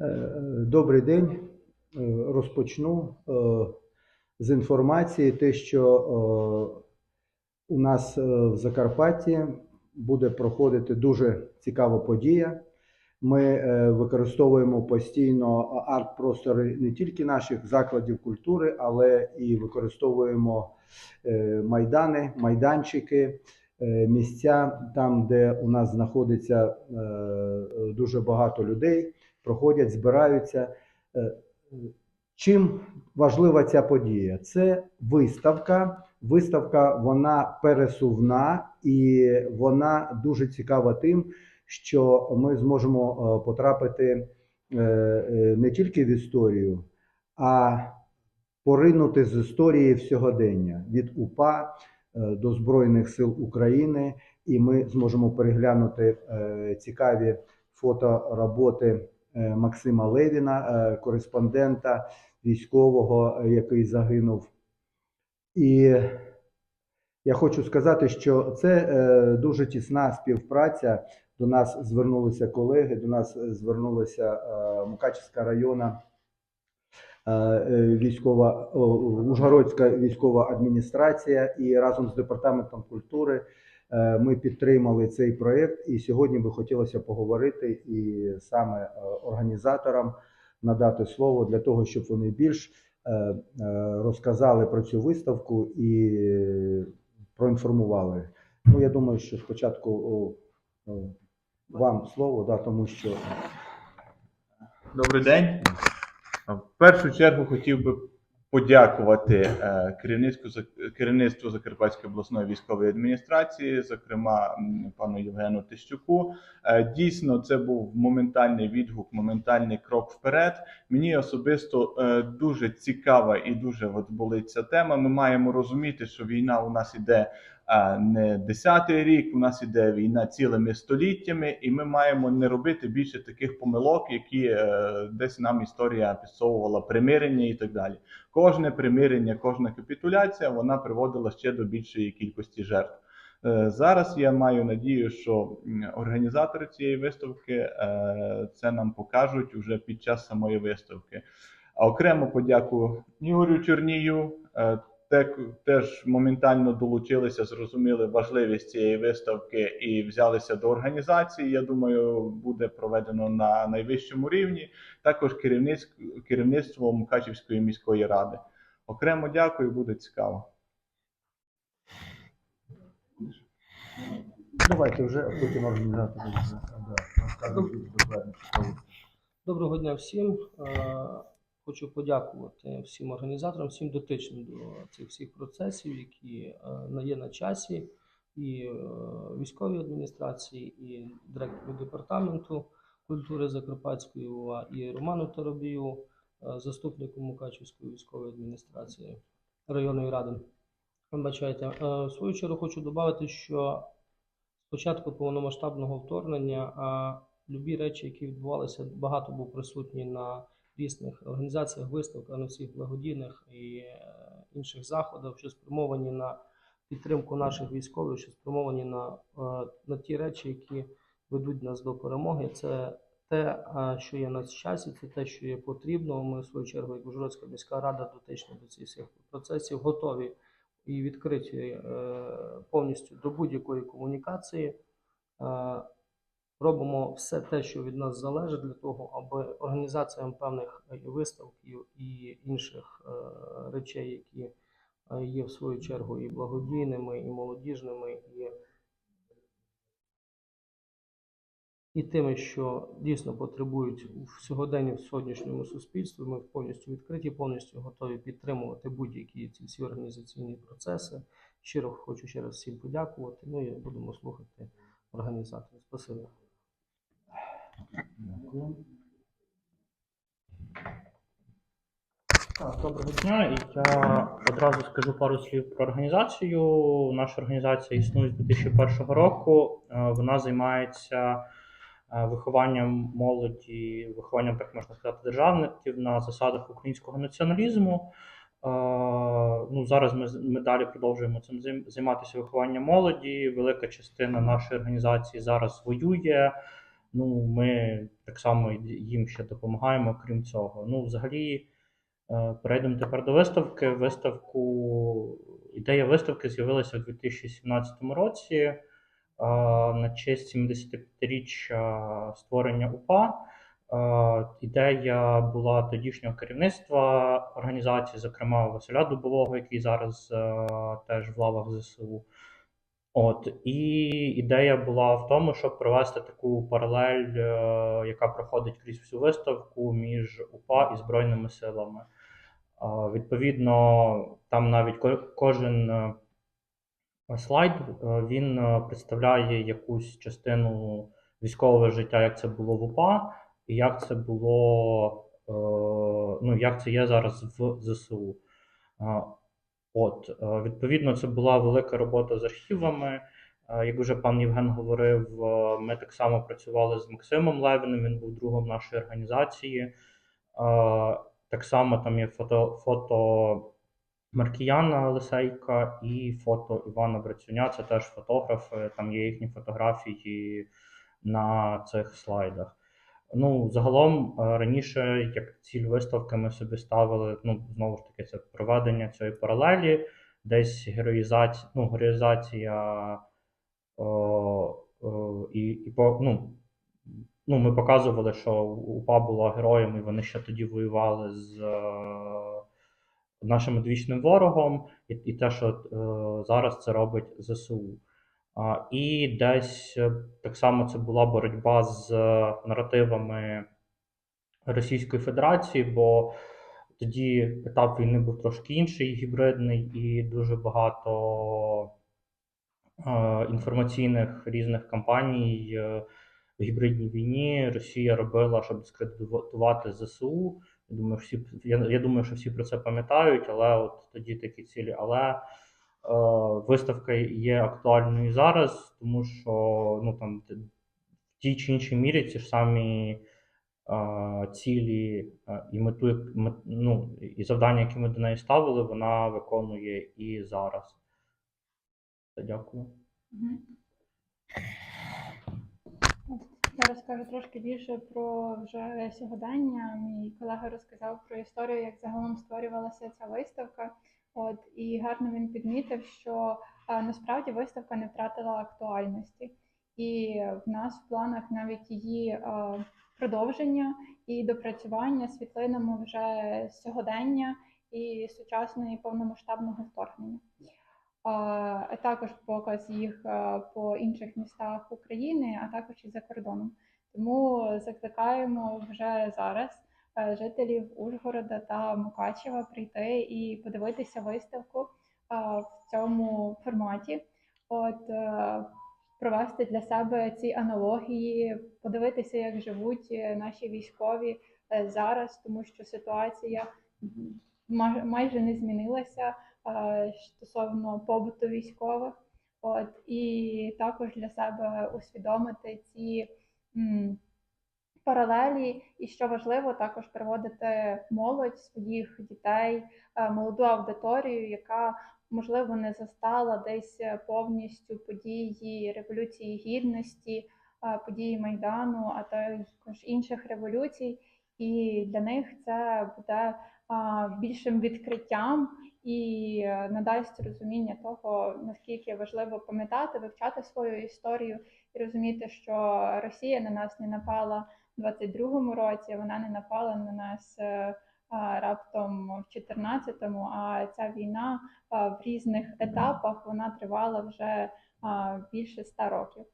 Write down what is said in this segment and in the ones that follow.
Е, е, Добрий день. Е, Розпочну з інформації, те, що у нас в Закарпатті буде проходити дуже цікава подія. Ми використовуємо постійно арт-простори не тільки наших закладів культури, але і використовуємо майдани, майданчики, місця там, де у нас знаходиться дуже багато людей, проходять, збираються. Е, Чим важлива ця подія? Це виставка. Виставка вона пересувна і вона дуже цікава тим, що ми зможемо е, потрапити е, не тільки в історію, а поринути з історії в сьогодення від УПА до Збройних сил України, і ми зможемо переглянути цікаві фотороботи Максима Левіна, е, кореспондента військового, е, який загинув. І я хочу сказати, що це е, дуже тісна співпраця. До нас звернулися колеги, до нас е, звернулася е, Мукачівська районна е, е, військова Ужгородська військова адміністрація і разом з департаментом культури е, ми підтримали цей проєкт. І сьогодні би хотілося поговорити і саме е, організаторам надати слово для того, щоб вони більш е, е, розказали про цю виставку і е, проінформували. Ну, я думаю, що спочатку вам слово, да, тому що Добрий день. В першу чергу хотів би подякувати е, керівництву керівництву Закарпатської обласної військової адміністрації, зокрема пану Євгену Тищуку. Е, Дійсно, це був моментальний відгук, моментальний крок вперед. Мені особисто е, дуже цікава і дуже от болить ця тема. Ми маємо розуміти, що війна у нас іде не десятий рік. У нас іде війна цілими століттями, і ми маємо не робити більше таких помилок, які е, десь нам історія підсовувала примирення і так далі. Кожне примирення, кожна капітуляція вона приводила ще до більшої кількості жертв. Е, Зараз я маю надію, що організатори цієї виставки е, це нам покажуть уже під час самої виставки. А окремо подяку Ігорю Чернію. Теж моментально долучилися, зрозуміли важливість цієї виставки і взялися до організації. Я думаю, буде проведено на найвищому рівні. Також керівництво, керівництво Мукачівської міської ради. Окремо дякую, буде цікаво. давайте вже потім докладно. Доброго дня всім. Хочу подякувати всім організаторам, всім дотичним до цих всіх процесів, які е, є на часі, і е, військовій адміністрації, і директору департаменту культури Закарпатської ОВА, і Роману Таробію, е, заступнику Мукачівської військової адміністрації районної ради. Вибачайте, в свою чергу хочу додати, що з початку повномасштабного вторгнення любі речі, які відбувалися, багато був присутній на різних організаціях, виставках, на всіх благодійних і е, інших заходах, що спрямовані на підтримку наших військових, що спрямовані на, е, на ті речі, які ведуть нас до перемоги. Це те, що є на часі, це те, що є потрібно. Ми, в свою чергу, як Ужгородська міська рада, дотично до цих всіх процесів, готові і відкриті е, повністю до будь-якої комунікації. Робимо все те, що від нас залежить, для того, аби організаціям певних е, виставків і інших е, речей, які е, є в свою чергу і благодійними, і молодіжними, і, і тими, що дійсно потребують в сьогоденні в сьогоднішньому суспільстві. Ми повністю відкриті, повністю готові підтримувати будь-які ці всі організаційні процеси. Щиро хочу ще раз всім подякувати. Ну і будемо слухати організаторів. Спасибо. Доброго дня. Я одразу скажу пару слів про організацію. Наша організація існує з 2001 року. Е, Вона займається е, вихованням молоді, вихованням, так можна сказати, державників на засадах українського націоналізму. Е, Ну, зараз ми, ми далі продовжуємо цим займ- займатися вихованням молоді. Велика частина нашої організації зараз воює. Ну, ми так само їм ще допомагаємо, крім цього. Ну, взагалі, е, перейдемо тепер до виставки. Виставку, ідея виставки з'явилася у 2017 році е, на честь 75-річчя створення УПА. Е, Ідея була тодішнього керівництва організації, зокрема Василя Дубового, який зараз теж в лавах ЗСУ. От і ідея була в тому, щоб провести таку паралель, е, яка проходить крізь всю виставку між УПА і Збройними силами. Відповідно, там навіть кожен е, слайд е, він представляє якусь частину військового життя, як це було в УПА, і як це було, ну як це є зараз в ЗСУ. От, е, відповідно, це була велика робота з архівами. Е, Як вже пан Євген говорив, е, ми так само працювали з Максимом Левіним, він був другом нашої організації. Так само там є фото, фото Маркіяна Лисейка і фото Івана Брацюня. Це теж фотографи. Там є їхні фотографії на цих слайдах. Ну, загалом е, раніше, як ціль виставки, ми собі ставили, ну, знову ж таки, це проведення цієї паралелі, десь героїзація, ну, героїзація о, о, і, і по, ну, ну, ми показували, що УПА була героєм, і вони ще тоді воювали з е, нашим одвічним ворогом, і, і те, що е, зараз це робить ЗСУ. І десь е, так само це була боротьба з е, наративами Російської Федерації, бо тоді етап війни був трошки інший, гібридний, і дуже багато е, інформаційних різних кампаній в гібридній війні Росія робила, щоб дискредитувати ЗСУ. Я думаю, всі я, я думаю, що всі про це пам'ятають, але от тоді такі цілі. Але виставка є актуальною зараз, тому що ну там в тій чи іншій мірі ці ж самі е, цілі е, і мету, ну, і завдання, які ми до неї ставили, вона виконує і зараз. Дякую. Я розкажу трошки більше про вже сьогодення. Мій колега розказав про історію, як загалом створювалася ця виставка. От і гарно він підмітив, що а, насправді виставка не втратила актуальності, і в нас в планах навіть її а, продовження і допрацювання світлинами вже сьогодення і сучасної повномасштабного вторгнення а також показ їх по інших містах України, а також і за кордоном. Тому закликаємо вже зараз жителів Ужгорода та Мукачева прийти і подивитися виставку в цьому форматі. От е, провести для себе ці аналогії, подивитися, як живуть е, наші військові е, зараз, тому що ситуація майже не змінилася е, стосовно побуту військових. От і також для себе усвідомити ці паралелі, і що важливо, також приводити молодь своїх дітей, е, молоду аудиторію, яка можливо не застала десь е, повністю події революції гідності, е, події майдану, а також інших революцій. І для них це буде більшим відкриттям і надасть розуміння того, наскільки важливо пам'ятати, вивчати свою історію і розуміти, що Росія на нас не напала 22-му році, вона не напала на нас е, раптом в 14-му, а ця війна в різних етапах вона тривала вже більше ста років.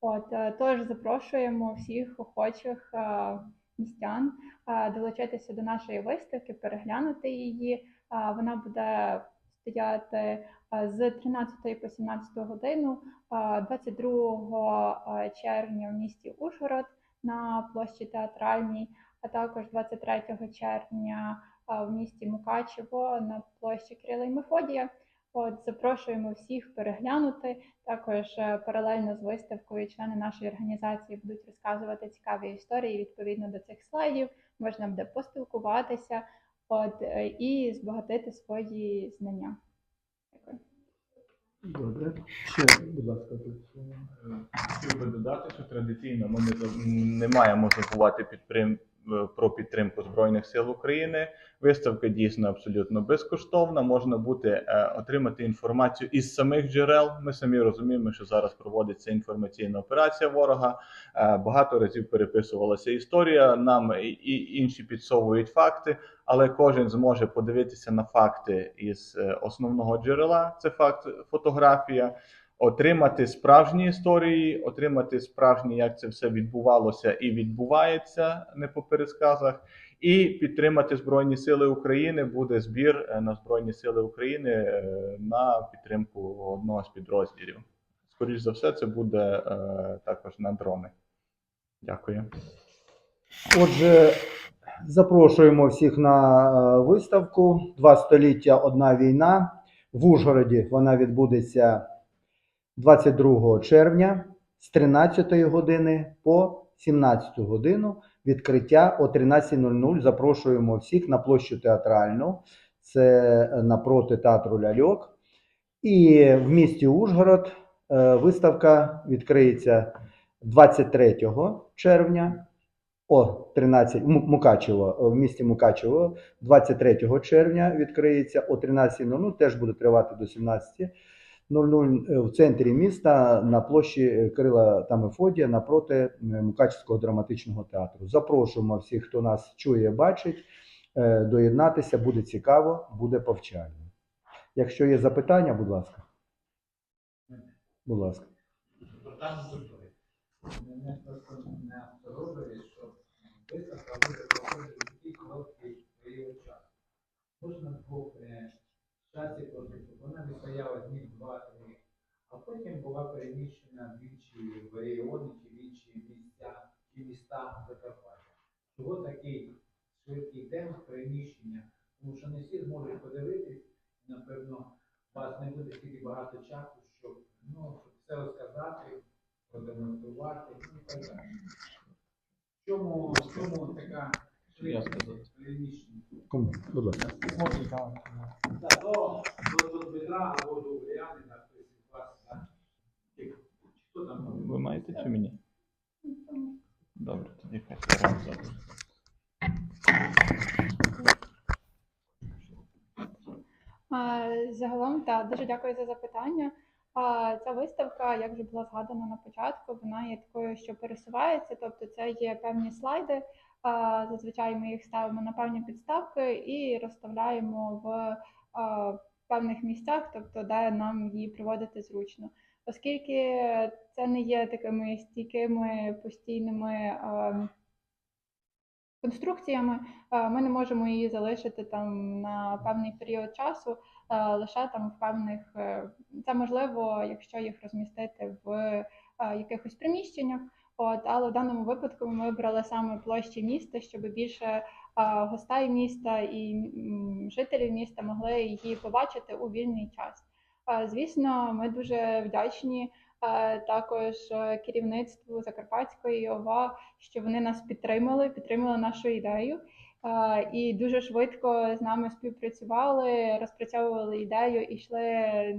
От е, тож запрошуємо всіх охочих е, містян долучитися до нашої виставки, переглянути її. Вона буде стояти з 13 по 17 годину а, 22 червня в місті Ужгород на площі театральній, а також 23 червня в місті Мукачево на площі Кирила і Мефодія. От запрошуємо всіх переглянути. Також е, паралельно з виставкою члени нашої організації будуть розказувати цікаві історії відповідно до цих слайдів. Можна буде поспілкуватися от, е, і збагатити свої знання. Добре. Ще, будь ласка, тут. Хотів би додати, що традиційно ми не, не маємо забувати підтрим, е, про підтримку Збройних сил України. Виставка дійсно абсолютно безкоштовна. Можна буде е, отримати інформацію із самих джерел. Ми самі розуміємо, що зараз проводиться інформаційна операція ворога. Е, багато разів переписувалася історія. Нам і, і інші підсовують факти, але кожен зможе подивитися на факти із е, основного джерела. Це факт фотографія отримати справжні історії, отримати справжні, як це все відбувалося і відбувається не по пересказах, і підтримати Збройні Сили України. Буде збір е, на Збройні Сили України е, на підтримку одного з підрозділів. Скоріше за все, це буде е, також на дрони. Дякую. Отже, запрошуємо всіх на виставку Два століття, одна війна. В Ужгороді вона відбудеться 22 червня з 13 години по 17 годину. Відкриття о 13.00. Запрошуємо всіх на площу театральну. Це напроти театру Ляльок. І в місті Ужгород е, виставка відкриється 23 червня о 13 Мукачево, в місті Мукачево 23 червня відкриється о 13.00, теж буде тривати до 17.00 в центрі міста на площі Кирила та Мефодія напроти е, Мукачевського драматичного театру. Запрошуємо всіх, хто нас чує, бачить, е, доєднатися, буде цікаво, буде повчально. Якщо є запитання, будь ласка. Будь ласка. Не насторожує, що виставка буде проходити такий короткий період часу. Можна е, часі щоб вона не стояла днів два-три, а потім була переміщена в інші регіони чи в інші місця чи міста Закарпаття. Чого такий швидкий темп переміщення? Тому що не всі зможуть подивитись, напевно, у вас не буде стільки багато часу, щоб, ну, щоб все розказати продемонструвати і так далі. В чому, в чому така швидкість переміщення? Кому? Будь ласка. Ви маєте чи мені? Добре, тоді хай зараз. Загалом, так, дуже дякую за запитання. Ця виставка, як вже було згадано на початку, вона є такою, що пересувається, тобто це є певні слайди. Зазвичай ми їх ставимо на певні підставки і розставляємо в певних місцях, тобто де нам її проводити зручно. Оскільки це не є такими стійкими постійними конструкціями, ми не можемо її залишити там на певний період часу, лише там в певних е, це можливо, якщо їх розмістити в якихось приміщеннях. От, але в даному випадку ми вибрали саме площі міста, щоб більше е, гостей міста і жителів міста могли її побачити у вільний час. Е, Звісно, ми дуже вдячні е, також керівництву Закарпатської ОВА, що вони нас підтримали, підтримали нашу ідею. І дуже швидко з нами співпрацювали, розпрацьовували ідею і йшли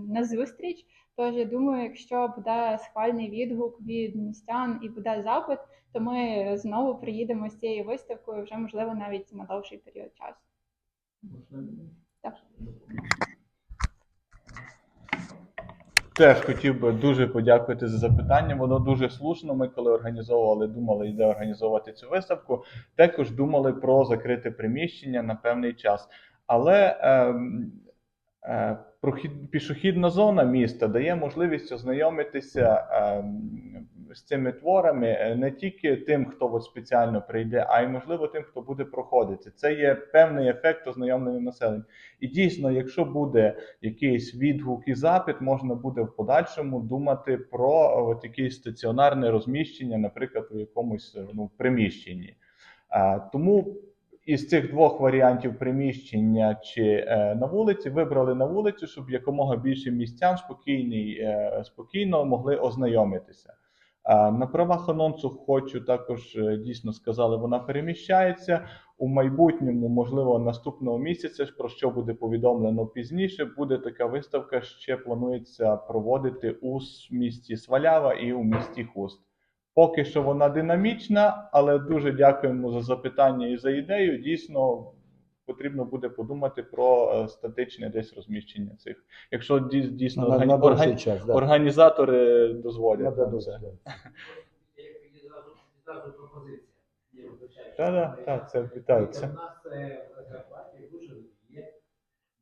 на зустріч. Тож я думаю, якщо буде схвальний відгук від містян і буде запит, то ми знову приїдемо з цією виставкою вже можливо навіть на довший період часу. Так. Теж хотів би дуже подякувати за запитання. Воно дуже слушно. Ми коли організовували, думали, де організовувати цю виставку, також думали про закрите приміщення на певний час. Але е, е, прохід, пішохідна зона міста дає можливість ознайомитися ем, з цими творами е, не тільки тим, хто от спеціально прийде, а й можливо тим, хто буде проходити. Це є певний ефект ознайомлення населення. І дійсно, якщо буде якийсь відгук і запит, можна буде в подальшому думати про от якесь стаціонарне розміщення, наприклад, у якомусь ну, приміщенні. А, тому із цих двох варіантів приміщення чи е, на вулиці вибрали на вулицю, щоб якомога більше містян спокійний, е, спокійно могли ознайомитися. На правах анонсу хочу також е, дійсно сказали, вона переміщається у майбутньому, можливо, наступного місяця, про що буде повідомлено пізніше, буде така виставка, ще планується проводити у місті Свалява і у місті Хуст. Поки що вона динамічна, але дуже дякуємо за запитання і за ідею. Дійсно, потрібно буде подумати про е, статичне десь розміщення цих. Якщо дійсно на, органі- на органі- час. Да. організатори дозволять. зразу, зразу пропозиція. Я так, це вітається. У нас е, в Закарпатті в є,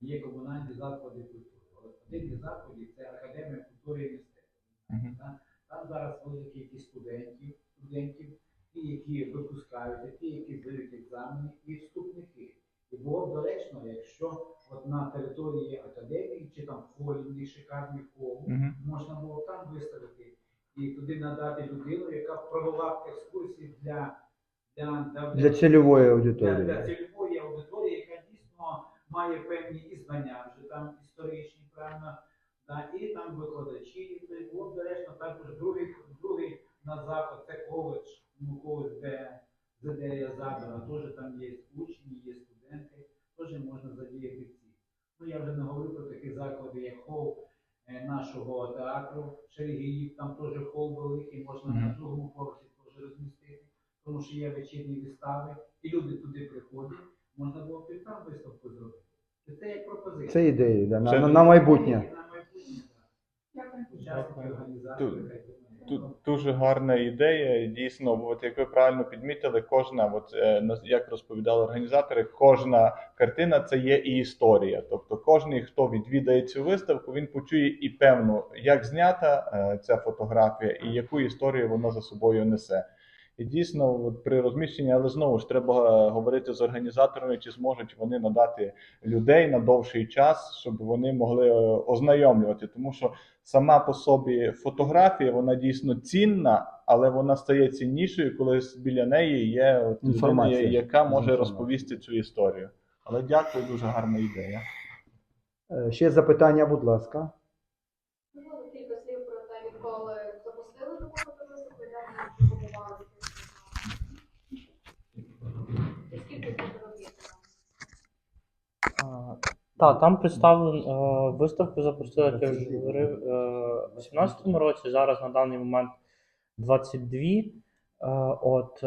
є комунальні заклади культури. Один із закладів це Академія культури і мистецтва. Там зараз велика кількість студентів, студентів, ті, які випускаються, ті, які здають екзамени, і вступники. І було б доречно, якщо от на території академії чи там холі, шикарні них шикарний хол, можна було там виставити і туди надати людину, яка провела екскурсії для, для, для, Для цільової для, аудиторії. для цільової аудиторії, яка дійсно має певні і знання, вже там історичні, правильно, да, і там викладачі, то й було б доречно також другий, другий на заход, це коледж, ну коледж, де ЗДЯ задана, теж там є учні, є студенти, теж можна задіяти ці. Ну я вже не говорю про такі заклади, як хол е, нашого театру Шерегіїв, там теж хол великий, можна на Мгм. другому поверсі теж розмістити, тому що є вечірні вистави, і люди туди приходять, можна було б і там виставку зробити. І це як пропозиція. Це ідеї да, на, Це- на, на майбутнє. Тут- Тут дуже гарна ідея. Дійсно, от як ви правильно підмітили, кожна, от е, на- як розповідали організатори, кожна картина це є і історія. Тобто, кожен, хто відвідає цю виставку, він почує і певну, як знята е, ця фотографія, і яку історію вона за собою несе. І дійсно, от при розміщенні, але знову ж треба е, говорити з організаторами, чи зможуть вони надати людей на довший час, щоб вони могли е, ознайомлювати. Тому що сама по собі фотографія, вона дійсно цінна, але вона стає ціннішою, коли біля неї є от людина, Інформація. яка може Інформація. розповісти цю історію. Але дякую, дуже гарна ідея. Е, Ще запитання, будь ласка. Можливо, кілька слів про те, відколи запустили таку фотовиставку, як вони побудували І скільки фотографій там? Так, там представлено е, виставку запустили, як я вже говорив, е, у 2018 році. Зараз на даний момент 22. Е, От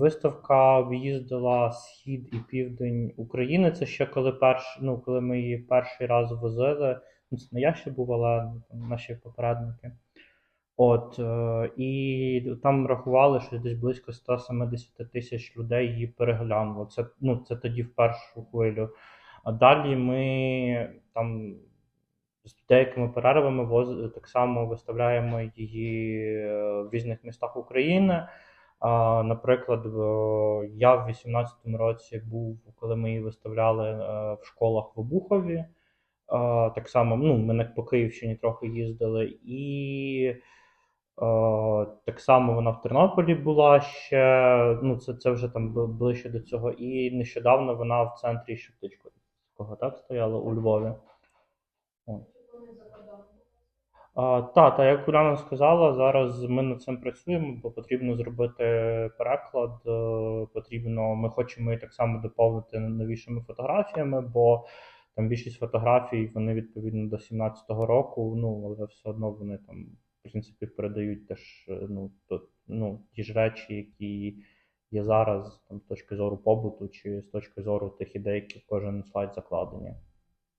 виставка об'їздила схід і південь України. Це ще коли перш, ну, коли ми її перший раз возили. Ну, це не я ще був, але там наші попередники. От і там рахували, що десь близько 170 тисяч людей її переглянуло. Це ну це тоді в першу хвилю. А далі ми там з деякими перервами воз, так само виставляємо її е, в різних містах України. Наприклад, я в 18-му році був, коли ми її виставляли е, в школах в Обухові. Так само ну, ми по Київщині трохи їздили. І е, так само вона в Тернополі була ще. Ну, це, це вже там ближче до цього. І нещодавно вона в центрі Шептицького, так, стояла у Львові. От. Чи вони за кордоном? А, та, та, як Уляна сказала, зараз ми над цим працюємо, бо потрібно зробити переклад. е, Потрібно, ми хочемо її так само доповнити новішими фотографіями, бо там більшість фотографій вони відповідно до 17-го року. Ну, але все одно вони там, в принципі, передають теж е, ну, то, ну, ті ж речі, які є зараз, там, з точки зору побуту чи з точки зору тих ідей, які в кожен слайд закладені.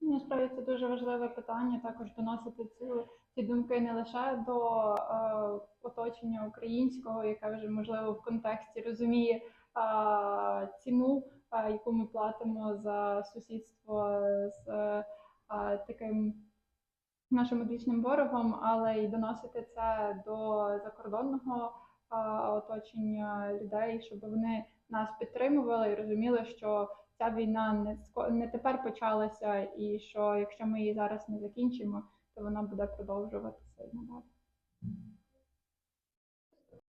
Насправді це дуже важливе питання, також доносити цю, ці думки не лише до е, оточення українського, яке вже можливо в контексті розуміє е, ціну, е, яку ми платимо за сусідство з е, таким нашим одвічним ворогом, але й доносити це до закордонного е, оточення людей, щоб вони нас підтримували і розуміли, що ця війна не не тепер почалася, і що якщо ми її зараз не закінчимо, то вона буде продовжуватися і надалі.